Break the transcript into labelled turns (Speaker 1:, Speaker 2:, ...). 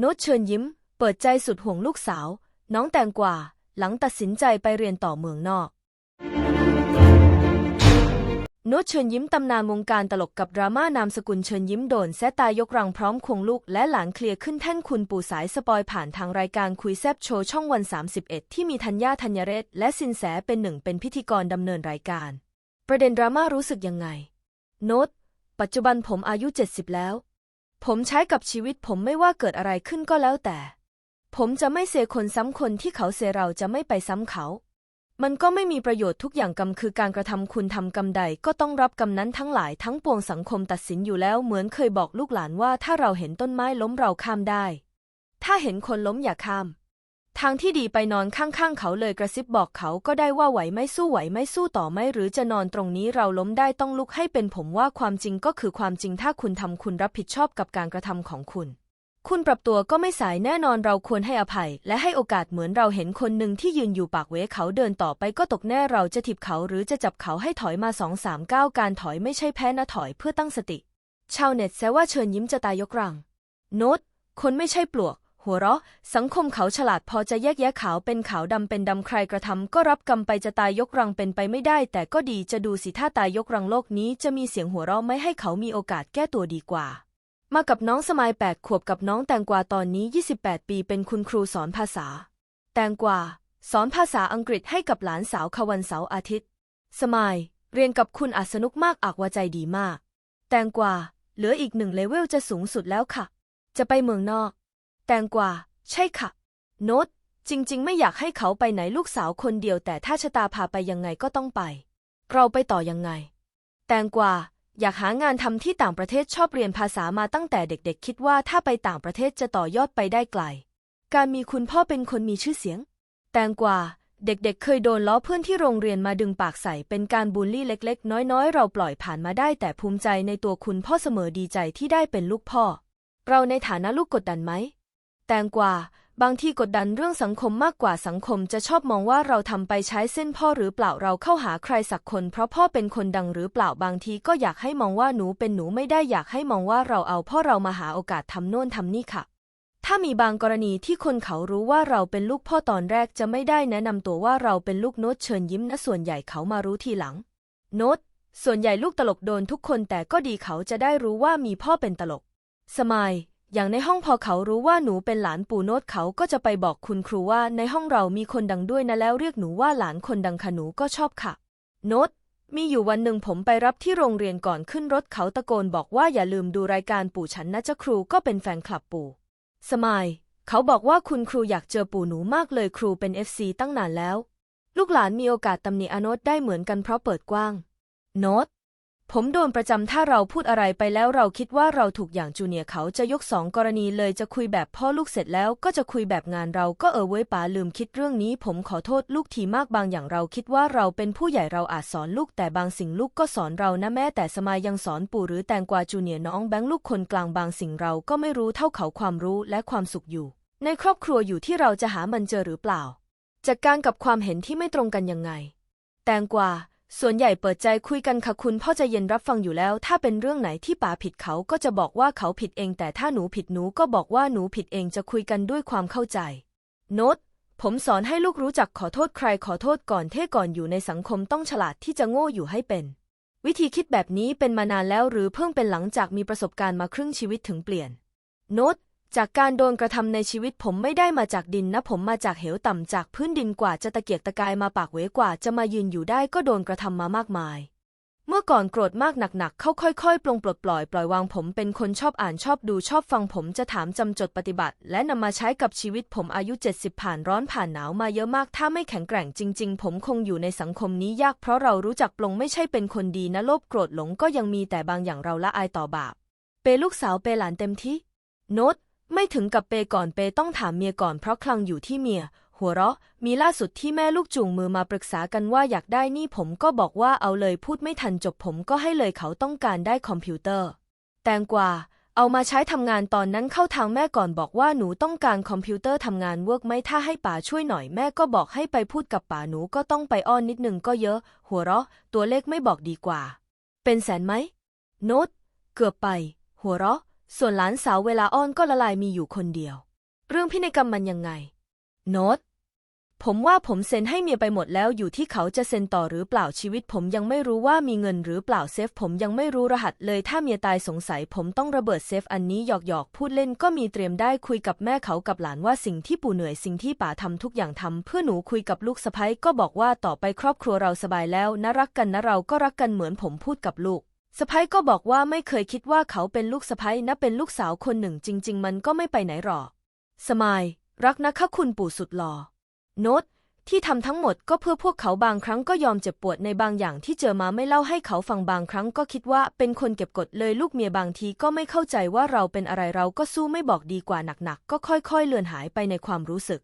Speaker 1: โน้ตเชิญยิ้ม เปิดใจสุดห่วงลูกสาว น้องแตงกวาหลังตัดสินใจไปเรียนต่อเมืองนอก โน้ตเชิญยิ้มตำนานวงการตลกกับดราม่านามสกุลเชิญยิ้มโดนแซตายยกรังพร้อมควงลูกและหลานเคลียร์ขึ้นแท่นคุณปู่สายสปอยผ่านทางรายการคุยแซบโชว์ช่องวัน 31 ที่มีธัญญาธัญเรศและสินแสเป็นหนึ่งเป็นพิธีกรดำเนินรายการ ประเด็นดราม่ารู้สึกยังไง โน้ตปัจจุบันผมอายุ 70 แล้ว ผมใช้กับชีวิตผมไม่ว่าเกิดอะไรขึ้นก็แล้วแต่ ผมจะไม่เสคนซ้ำคนที่เขาเสเราจะไม่ไปซ้ำเขา มันก็ไม่มีประโยชน์ทุกอย่างกรรมคือการกระทำคุณทำกรรมใดก็ต้องรับกรรมนั้นทั้งหลายทั้งปวงสังคมตัดสินอยู่แล้วเหมือนเคยบอกลูกหลานว่าถ้าเราเห็นต้นไม้ล้มเราข้ามได้ ถ้าเห็นคนล้มอย่าข้าม ทางที่ดีไปนอนข้างๆ เขาเลยกระซิบบอกเขาก็ได้ว่าไหวไม่สู้ไหวไม่สู้ต่อไหมหรือจะนอนตรงนี้เราล้มได้ต้องลุกให้เป็นผมว่าความจริงก็คือความจริงถ้าคุณทำคุณรับผิดชอบกับการกระทำของคุณ คุณปรับตัวก็ไม่สายแน่นอนเราควรให้อภัย และให้โอกาสเหมือนเราเห็นคนหนึ่งที่ยืนอยู่ปากเวเขาเดินต่อไปก็ตกแน่เราจะถีบเขาหรือจะจับเขาให้ถอยมาสองสามก้าวการถอยไม่ใช่แพ้นะถอยเพื่อตั้งสติ ชาวเน็ตแซวว่าเชิญยิ้มจะตายยกรัง โน้ตคนไม่ใช่ปลวก หัวเราะ สังคมเขาฉลาดพอจะแยกแยะขาวเป็นขาวดำเป็นดำใครกระทำก็รับกรรมไปจะตายยกรังเป็นไปไม่ได้ แต่ก็ดีจะดูสิถ้าตายยกรังโลกนี้จะมีเสียงหัวเราะไม่ให้เขามีโอกาสแก้ตัวดีกว่า มากับน้องสมายแปดขวบกับน้องแตงกวาตอนนี้ 28 ปีเป็นคุณครูสอนภาษา แตงกวาสอนภาษาอังกฤษให้กับหลานสาวควันเสาร์อาทิตย์ สมายเรียนกับคุณอาสนุกมากอากว่าใจดีมาก แตงกวาเหลืออีกหนึ่งเลเวลจะสูงสุดแล้วค่ะ จะไปเมืองนอก แตงกวาใช่ค่ะ โน้ตจริง ๆ ไม่อยากให้เขาไปไหนลูกสาวคนเดียว แต่ถ้าชะตาพาไปยังไงก็ต้องไป เราไปต่อยังไง แตงกวาอยากหางานทำที่ต่างประเทศชอบเรียนภาษามาตั้งแต่เด็กๆ คิดว่าถ้าไปต่างประเทศจะต่อยอดไปได้ไกล การมีคุณพ่อเป็นคนมีชื่อเสียง แตงกวาเด็กๆเคยโดนล้อเพื่อนที่โรงเรียนมาดึงปากใส่เป็นการบูลลี่เล็ก ๆ น้อยๆ เราปล่อยผ่านมาได้แต่ภูมิใจในตัวคุณพ่อเสมอดีใจที่ได้เป็นลูกพ่อ เราในฐานะลูกกดดันไหม แตงกว่า บางที่กดดันเรื่องสังคมมากกว่าสังคมจะชอบมองว่าเราทำไปใช้เส้นพ่อหรือเปล่าเราเข้าหาใครสักคน เพราะพ่อเป็นคนดังหรือเปล่าบางทีก็อยากให้มองว่าหนูเป็นหนูไม่ได้อยากให้มองว่าเราเอาพ่อเรามาหาโอกาสทำโน่นทำนี่ค่ะถ้ามีบางกรณีที่คนเขารู้ว่าเราเป็นลูกพ่อตอนแรกจะไม่ได้แนะนำตัวว่าเราเป็นลูกโน้ตเชิญยิ้มนะส่วนใหญ่เขามารู้ทีหลัง โน้ต ส่วนใหญ่ลูกตลกโดนทุกคนแต่ก็ดีเขาจะได้รู้ว่ามีพ่อเป็นตลก สมาย อย่างในห้องพอเขารู้ว่าหนูเป็นหลานปู่โน้ตเขาก็จะไปบอกคุณครูว่าในห้องเรามีคนดังด้วยนะแล้วเรียกหนูว่าหลานคนดังค่ะหนูก็ชอบค่ะ โน้ตมีอยู่วันหนึ่งผมไปรับที่โรงเรียนก่อนขึ้นรถเขาตะโกนบอกว่าอย่าลืมดูรายการปู่ฉันนะเจ๊ะครูก็เป็นแฟนคลับปู่ สมายเขาบอกว่าคุณครูอยากเจอปู่หนูมากเลยครูเป็นเอฟซีตั้งนานแล้ว ลูกหลานมีโอกาสตำหนิอโนตได้เหมือนกันเพราะเปิดกว้าง โน้ต ผมโดนประจำถ้าเราพูดอะไรไปแล้วเราคิดว่าเราถูกอย่างจูเนียเขาจะยกสองกรณีเลยจะคุยแบบพ่อลูกเสร็จแล้วก็จะคุยแบบงานเราก็เออเว้ยป๋าลืมคิดเรื่องนี้ ผมขอโทษลูกทีมากบางอย่างเราคิดว่าเราเป็นผู้ใหญ่เราอาจสอนลูกแต่บางสิ่งลูกก็สอนเรานะแม้แต่สมายยังสอนปู่หรือแตงกวาจูเนียน้องแบงค์ลูกคนกลางบางสิ่งเราก็ไม่รู้เท่าเขาความรู้และความสุขอยู่ ในครอบครัวอยู่ที่เราจะหามันเจอหรือเปล่าจัดการกับความเห็นที่ไม่ตรงกันยังไง แตงกวา ส่วนใหญ่เปิดใจคุยกันค่ะคุณพ่อจะเย็นรับฟังอยู่แล้ว ถ้าเป็นเรื่องไหนที่ป๋าผิดเขาก็จะบอกว่าเขาผิดเอง แต่ถ้าหนูผิดหนูก็บอกว่าหนูผิดเองจะคุยกันด้วยความเข้าใจ โน้ตผมสอนให้ลูกรู้จักขอโทษใครขอโทษก่อนเท่ก่อนอยู่ในสังคมต้องฉลาดที่จะโง่อยู่ให้เป็น วิธีคิดแบบนี้เป็นมานานแล้วหรือเพิ่งเป็นหลังจากมีประสบการณ์มาครึ่งชีวิตถึงเปลี่ยน โน้ต จากการโดนกระทำในชีวิตผมไม่ได้มาจากดินนะ ผมมาจากเหวต่ำจากพื้นดินกว่าจะตะเกียกตะกายมาปากเวกว่าจะมายืนอยู่ได้ก็โดนกระทำมามากมาย เมื่อก่อนโกรธมากหนักๆ เขาค่อยๆ ปลงปลดปล่อยปล่อยวางผมเป็นคนชอบอ่านชอบดูชอบฟังผมจะถามจำจดปฏิบัติ และนำมาใช้กับชีวิตผมอายุ 70 ผ่านร้อนผ่านหนาวมาเยอะมาก ถ้าไม่แข็งแกร่งจริง ๆ ผมคงอยู่ในสังคมนี้ยากเพราะเรารู้จักปลงไม่ใช่เป็นคนดีนะโลภโกรธหลงก็ยังมีแต่บางอย่างเราละอายต่อบาป เปลูกสาวเปหลานเต็มที่โน้ต ไม่ถึงกับเปก่อนเปต้องถามเมียก่อนเพราะคลังอยู่ที่เมีย หัวเราะ มีล่าสุดที่แม่ลูกจูงมือมาปรึกษากันว่าอยากได้นี่ผมก็บอกว่าเอาเลยพูดไม่ทันจบผมก็ให้เลยเขาต้องการได้คอมพิวเตอร์ แตงกวาเอามาใช้ทำงานตอนนั้นเข้าทางแม่ก่อนบอกว่าหนูต้องการคอมพิวเตอร์ทำงานเวิร์กไหมถ้าให้ป๋าช่วยหน่อยแม่ก็บอกให้ไปพูดกับป๋าหนูก็ต้องไปอ้อนนิดนึงก็เยอะ หัวเราะ ตัวเลขไม่บอกดีกว่า เป็นแสนไหมโน้ตเกือบไป หัวเราะ ส่วนหลานสาวเวลาอ้อนก็ละลายมีอยู่คนเดียว เรื่องพินัยกรรมมันยังไง โน้ต ผมว่าผมเซ็นให้เมียไปหมดแล้วอยู่ที่เขาจะเซ็นต่อหรือเปล่าชีวิต ผมยังไม่รู้ว่ามีเงินหรือเปล่าเซฟ ผมยังไม่รู้รหัสเลยถ้าเมียตายสงสัย ผมต้องระเบิดเซฟอันนี้หยอกหยอกพูดเล่นก็มีเตรียมได้คุยกับแม่เขากับหลานว่าสิ่งที่ปู่เหนื่อยสิ่งที่ป๋าทำทุกอย่างทำเพื่อหนูคุยกับลูกสะใภ้ก็บอกว่าต่อไปครอบครัวเราสบายแล้วนะรักกันนะเราก็รักกันเหมือนผมพูดกับลูก สะพ้ยก็บอกว่าไม่เคยคิดว่าเขาเป็นลูกสะพ้ยนะเป็นลูกสาวคนหนึ่งจริง ๆ มันก็ไม่ไปไหนหรอก สมายรักนะคะคุณปู่สุดหล่อโน้ตที่ทำทั้งหมดก็เพื่อพวกเขาบางครั้งก็ยอมเจ็บปวดในบางอย่างที่เจอมาไม่เล่าให้เขาฟังบางครั้งก็คิดว่าเป็นคนเก็บกดเลยลูกเมียบางทีก็ไม่เข้าใจว่าเราเป็นอะไรเราก็สู้ไม่บอกดีกว่าหนักๆก็ค่อยๆ เลือนหายไปในความรู้สึก